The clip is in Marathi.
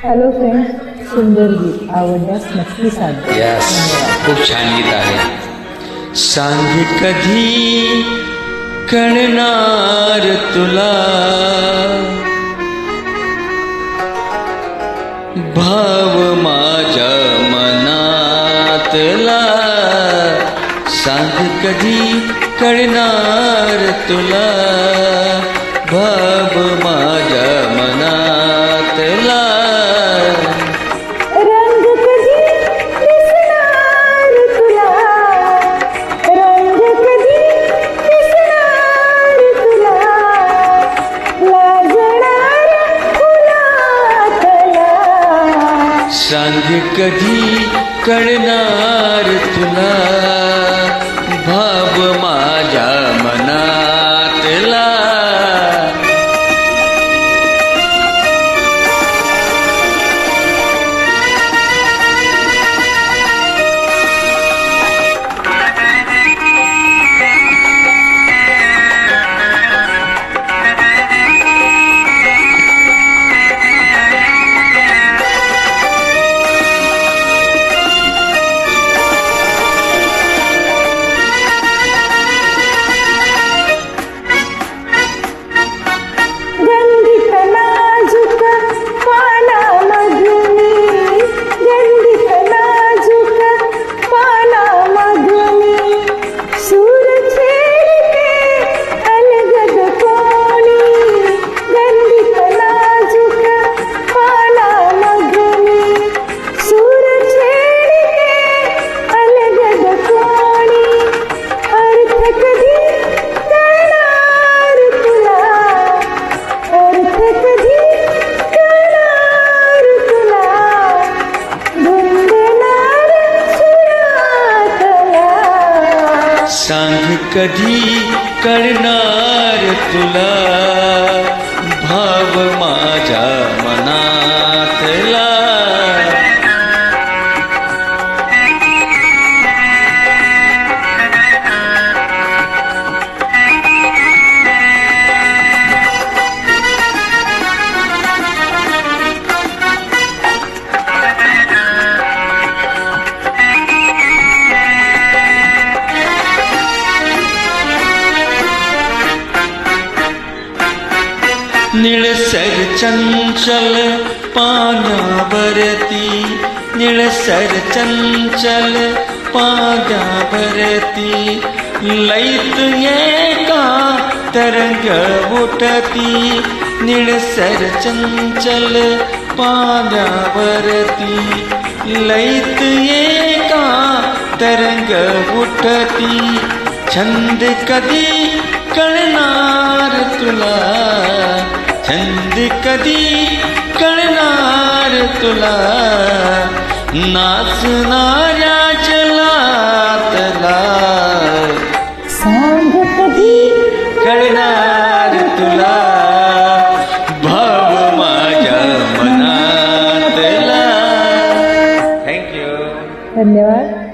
हॅलो फ्रेंड्स सुंदर गीत आवडल्यास नक्की सांग. खूप छान गीत आहे. सांग कधी कळणार तुला? भाव माझ्या मनातला. सांग कधी कळणार तुला? भाव माझ्या सांग कधी कळणार तुला? भाव माझ्या मना सांग कधी करणार तुला? भाव माझ्या मना निळसर चंचल पाण्यावरती निळसर चंचल पाण्यावरती लैत एका तरंग उठती निळसर चंचल पाण्यावरती लैत एका तरंग उठती छंद कधी कळणार तुला? छंद कधी कळणार तुला? नाचणाऱ्या चलातला सांग कधी कळणार तुला? भाव माझ्या मनातला. थँक्यू धन्यवाद.